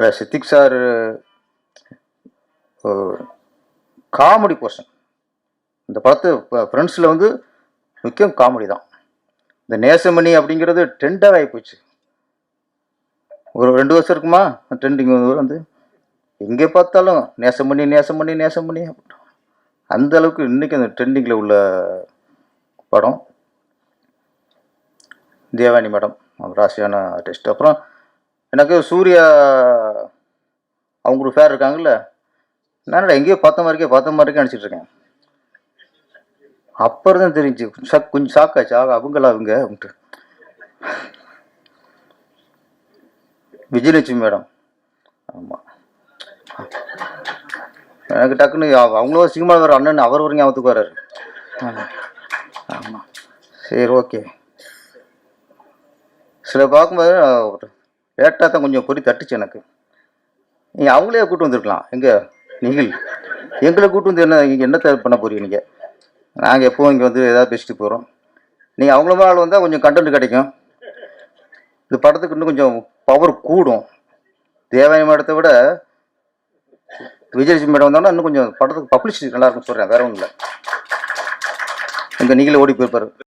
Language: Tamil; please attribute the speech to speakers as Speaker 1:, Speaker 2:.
Speaker 1: அந்த சித்திக் சார் காமெடி போர்ஷன் இந்த படத்து ஃப்ரெண்ட்ஸில் வந்து முக்கியம் காமெடி தான். இந்த நேசமணி அப்படிங்கிறது ட்ரெண்டாக ஆகி போச்சு. ஒரு ரெண்டு வருஷம் இருக்குமா? ட்ரெண்டிங் வந்து எங்கே பார்த்தாலும் நேசமணி நேசமணி நேசமணி அந்த அளவுக்கு இன்றைக்கி அந்த ட்ரெண்டிங்கில் உள்ள படம். தேவானி மேடம் ராசியான ஆர்டிஸ்ட் அப்புறம் எனக்கு சூர்யா அவங்க ஒரு ஃபேர் இருக்காங்கல்ல. நான் எங்கேயோ பார்த்த மாதிரிக்கே பார்த்த மாதிரிக்கே நினச்சிட்டு இருக்கேன். அப்புறம் தான் தெரிஞ்சு. ஷாக் கொஞ்சம் ஷாக் ஆச்சு. ஆக அவங்களா அவங்க? அப்படின்ட்டு. விஜயலட்சுமி மேடம். ஆமாம் எனக்கு டக்குன்னு அவ- அவங்களும் சினிமா வேறு அண்ணன் அவர் வரைக்கும் ஞாபகத்துக்கு வர்றாரு ஆமாம் சரி ஓகே. சில பார்க்கும்போது லேட்டாக தான் கொஞ்சம் பொறி தட்டுச்சு எனக்கு. நீங்கள் அவங்களே கூட்டு வந்திருக்கலாம். எங்கே? நீங்கள். எங்களை கூட்டு வந்து என்ன இங்கே என்னத்தை பண்ண போறீங்க நீங்கள் நாங்கள் எப்போவும் இங்கே வந்து ஏதாவது பேசிட்டு போகிறோம் நீங்கள் அவங்கள ஆள் வந்தால் கொஞ்சம் கண்டென்ட் கிடைக்கும். இந்த படத்துக்கு இன்னும் கொஞ்சம் பவர் கூடும். தேவாய மேடத்தை விட விஜயலட்சுமி மேடம் வந்தோம்னா இன்னும் கொஞ்சம் படத்துக்கு பப்ளிசிட்டி நல்லா சொல்கிறேன் வேற ஒன்றும் இல்லை. இங்கே நீங்களே ஓடி போயிருப்பாரு.